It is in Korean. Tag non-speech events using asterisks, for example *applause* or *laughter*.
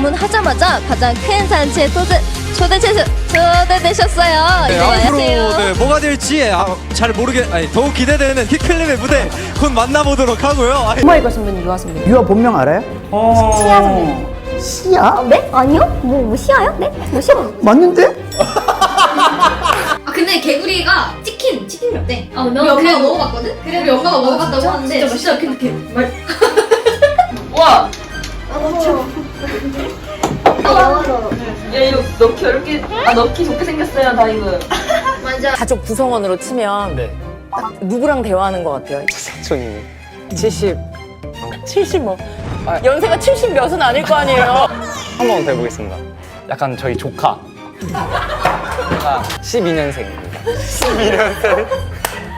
하자마자 가장 큰 잔치에 초대 초대되셨 초대되셨어요. 네, 이거 앞으로 안녕하세요. 네, 뭐가 될지 아, 잘 모르겠 아니 더욱 기대되는 킥클립의 무대 곧 만나보도록 하고요. 아니, 오마이걸 선배님, 유아 선배님. 유아 본명 알아요? 시아 선배님. 시야? 네? 아니요? 뭐, 뭐 시아요? 네? 뭐 시아? 맞는데? 아 근데 개구리가 치킨 치킨이었대. 아 우리 엄마가 먹어봤거든. 그래 우리 엄마가 먹어봤다고 하는데 진짜 맛있어. 근데 개 말. 영어로. 야, 이거 넣기 어렵게, 아, 넣기 좋게 생겼어요, 나 이거. 맞아. 가족 구성원으로 치면 네. 딱 누구랑 대화하는 것 같아요? 사촌이 70 70 뭐. 연세가 70 몇은 아닐 거 아니에요? *laughs* 한번 더 해보겠습니다. 약간 저희 조카. 제가 12년생입니다. 12년생?